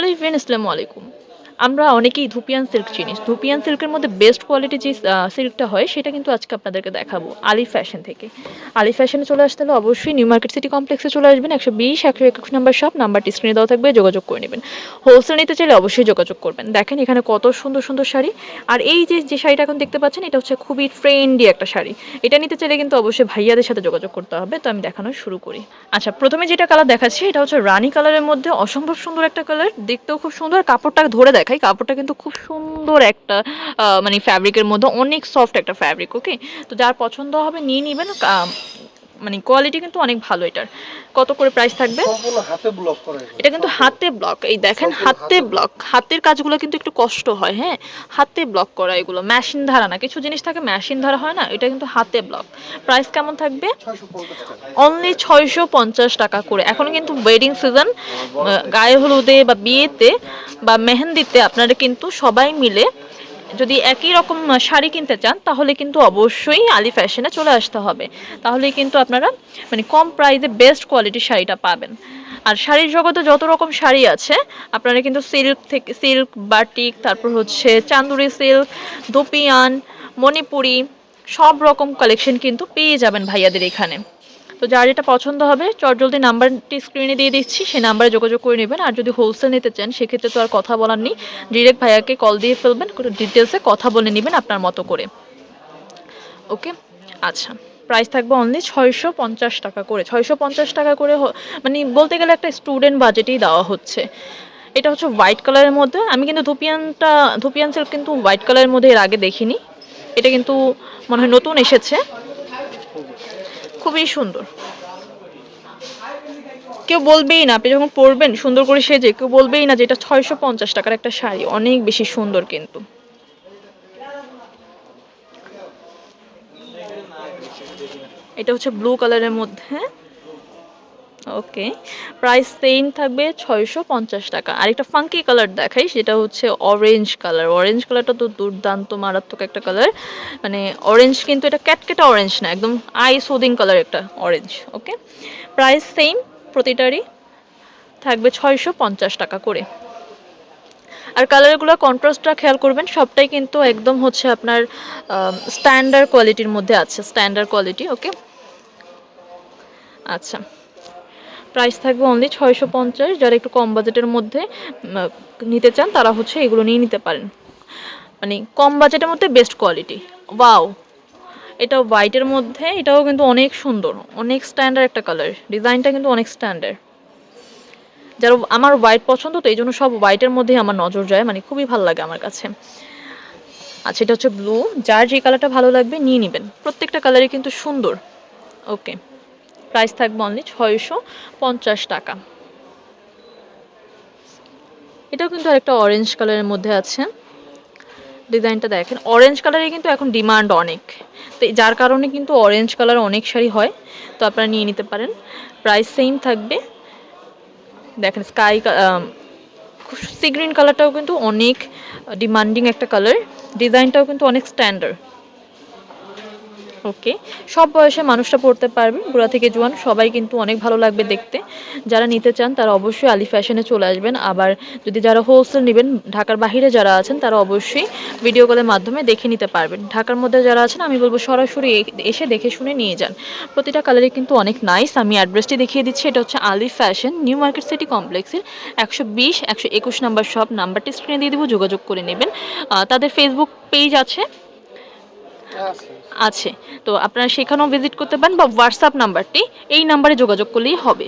Hello even আসসালামু আলাইকুম। আমরা অনেকেই ধুপিয়ান সিল্ক চিনি। ধুপিয়ান সিল্কের মধ্যে বেস্ট কোয়ালিটি যে সিল্কটা হয়, সেটা কিন্তু আজকে আপনাদেরকে দেখাবো আলি ফ্যাশন থেকে। আলি ফ্যাশনে চলে আসতে হলে অবশ্যই নিউ মার্কেট সিটি কমপ্লেক্সে চলে আসবেন, একশো বিশ, একশো একুশ নাম্বার শপ নাম্বারটি স্ক্রিনে দেওয়া থাকবে, যোগাযোগ করে নেবেন। হোলসেল নিতে চাইলে অবশ্যই যোগাযোগ করবেন। দেখেন এখানে কত সুন্দর সুন্দর শাড়ি। আর এই যে যে শাড়িটা এখন দেখতে পাচ্ছেন, এটা হচ্ছে খুবই ট্রেন্ডি একটা শাড়ি। এটা নিতে চাইলে কিন্তু অবশ্যই ভাইয়াদের সাথে যোগাযোগ করতে হবে। তো আমি দেখানো শুরু করি। আচ্ছা প্রথমে যেটা কালার দেখাচ্ছি এটা হচ্ছে রানী কালারের মধ্যে অসম্ভব সুন্দর একটা কালার দেখতেও খুব সুন্দর। কাপড়টা ধরে দেখাই। কাপড়টা কিন্তু খুব সুন্দর একটা মানে ফ্যাব্রিকের মধ্যে, অনেক সফট একটা ফ্যাব্রিক ওকে তো যার পছন্দ হবে নিয়ে নেবেন মানে কোয়ালিটি কিন্তু অনেক ভালো এটার। কত করে প্রাইস থাকবে? এটা কিন্তু হাতে ব্লক এই দেখেন হাতে ব্লক হাতের কাজগুলো কিন্তু একটু কষ্ট হয় হ্যাঁ? হাতে ব্লক করা এগুলো। মেশিন ধারা না। কিছু জিনিস থাকে মেশিন ধারা হয় না এটা কিন্তু হাতে ব্লক প্রাইস কেমন থাকবে? অনলি ছয়শো পঞ্চাশ টাকা করে। এখন কিন্তু ওয়েডিং সিজন গায়ে হলুদে বা বিয়েতে বা মেহেন্দিতে আপনারা কিন্তু সবাই মিলে যদি একই রকম শাড়ি কিনতে চান, তাহলে কিন্তু অবশ্যই আলি ফ্যাশনে চলে আসতে হবে। তাহলে কিন্তু আপনারা মানে কম প্রাইসে বেস্ট কোয়ালিটির শাড়িটা পাবেন। আর শাড়ির জগতে যত রকম শাড়ি আছে, আপনারা কিন্তু সিল্ক থেকে সিল্ক বাটিক তারপর হচ্ছে চান্দুরি সিল্ক দোপিয়ান, মণিপুরি, সব রকম কালেকশন কিন্তু পেয়ে যাবেন ভাইয়াদের এখানে। তো যার যেটা পছন্দ হবে চটজলদি নাম্বারটি স্ক্রিনে দিয়ে দিচ্ছি সেই নাম্বারে যোগাযোগ করে নেবেন। আর যদি হোলসেল নিতে চান, সেক্ষেত্রে তো আর কথা বলার নেই। ডিরেক্ট ভাইয়াকে কল দিয়ে ফেলবেন ডিটেলসে কথা বলে নেবেন আপনার মতো করে। ওকে? আচ্ছা প্রাইস থাকবে অনলি ছয়শো পঞ্চাশ টাকা করে। ছয়শো পঞ্চাশ টাকা করে মানে বলতে গেলে একটা স্টুডেন্ট বাজেটেই দেওয়া হচ্ছে। এটা হচ্ছে হোয়াইট কালারের মধ্যে। আমি কিন্তু ধুপিয়ানটা, ধুপিয়ান সিল্ক কিন্তু হোয়াইট কালারের মধ্যে এর আগে দেখিনি। এটা কিন্তু মনে হয় নতুন এসেছে। খুবই সুন্দর। কেউ বলবেই না, আপনি যখন পরবেন, সুন্দর করে সেজে, কেউ বলবেই না যে এটা ছয়শো পঞ্চাশ টাকার একটা শাড়ি, অনেক বেশি সুন্দর কিন্তু। এটা হচ্ছে ব্লু কালারের মধ্যে ওকে। প্রাইস সেম থাকবে ছয়শো পঞ্চাশ টাকা। আর একটা ফাঙ্কি কালার দেখাই, সেটা হচ্ছে অরেঞ্জ কালার অরেঞ্জ কালারটা তো দুর্দান্ত, মারাত্মক একটা কালার মানে অরেঞ্জ কিন্তু এটা ক্যাটকেটা অরেঞ্জ না, একদম আই সোদিং কালার একটা অরেঞ্জ ওকে। প্রাইস সেম প্রতিটারই থাকবে ছয়শো পঞ্চাশ টাকা করে। আর কালারগুলো কন্ট্রাস্টটা খেয়াল করবেন, সবটাই কিন্তু একদম হচ্ছে আপনার স্ট্যান্ডার্ড কোয়ালিটির মধ্যে আছে স্ট্যান্ডার্ড কোয়ালিটি ওকে। আচ্ছা। প্রাইস থাকবে অনলি ছয়শো পঞ্চাশ। যারা একটু কম বাজেটের মধ্যে নিতে চান, তারা হচ্ছে এগুলো নিয়ে নিতে পারেন। মানে কম বাজেটের মধ্যে বেস্ট কোয়ালিটি ওয়াও এটা হোয়াইটের মধ্যে, এটাও কিন্তু অনেক সুন্দর, অনেক স্ট্যান্ডার্ড একটা কালার ডিজাইনটা কিন্তু অনেক স্ট্যান্ডার্ড যারা আমার হোয়াইট পছন্দ, তো এই জন্য সব হোয়াইটের মধ্যেই আমার নজর যায়। মানে খুবই ভালো লাগে আমার কাছে। আচ্ছা এটা হচ্ছে ব্লু যার যে কালারটা ভালো লাগবে, নিয়ে নেবেন। প্রত্যেকটা কালারই কিন্তু সুন্দর। ওকে প্রাইস থাকবে অনলি ছয়শো পঞ্চাশ টাকা। এটাও কিন্তু আরেকটা অরেঞ্জ কালারের মধ্যে আছে। ডিজাইনটা দেখেন অরেঞ্জ কালারে কিন্তু এখন ডিমান্ড অনেক। তো যার কারণে কিন্তু অরেঞ্জ কালার অনেক শাড়ি হয়, তো আপনারা নিয়ে নিতে পারেন। প্রাইস সেম থাকবে। দেখেন স্কাই খুব সি গ্রিন কালারটাও কিন্তু অনেক ডিমান্ডিং একটা কালার ডিজাইনটাও কিন্তু অনেক স্ট্যান্ডার্ড ওকে। সব বয়সে মানুষটা পড়তে পারবে। বুড়া থেকে জোয়ান, সবাই কিন্তু অনেক ভালো লাগবে দেখতে। যারা নিতে চান, তারা অবশ্যই আলি ফ্যাশনে চলে আসবেন। আবার যদি যারা হোলসেল নেবেন, ঢাকার বাইরে যারা আছেন, তারা অবশ্যই ভিডিও কলের মাধ্যমে দেখে নিতে পারবেন। ঢাকার মধ্যে যারা আছেন, আমি বলব সরাসরি এসে দেখে শুনে নিয়ে যান। প্রতিটা কালারই কিন্তু অনেক নাইস আমি অ্যাড্রেসটি দেখিয়ে দিচ্ছি। এটা হচ্ছে Ali fashion New Market City কমপ্লেক্সের একশো বিশ, একশো একুশ নাম্বার শপ নাম্বারটি স্ক্রিনে দিয়ে দেবো, যোগাযোগ করে নেবেন। তাদের ফেসবুক পেজ আছে। আছে। তো আপনারা সেখানেও ভিজিট করতে পারেন বা হোয়াটসঅ্যাপ নাম্বারটি এই নাম্বারে যোগাযোগ করলেই হবে।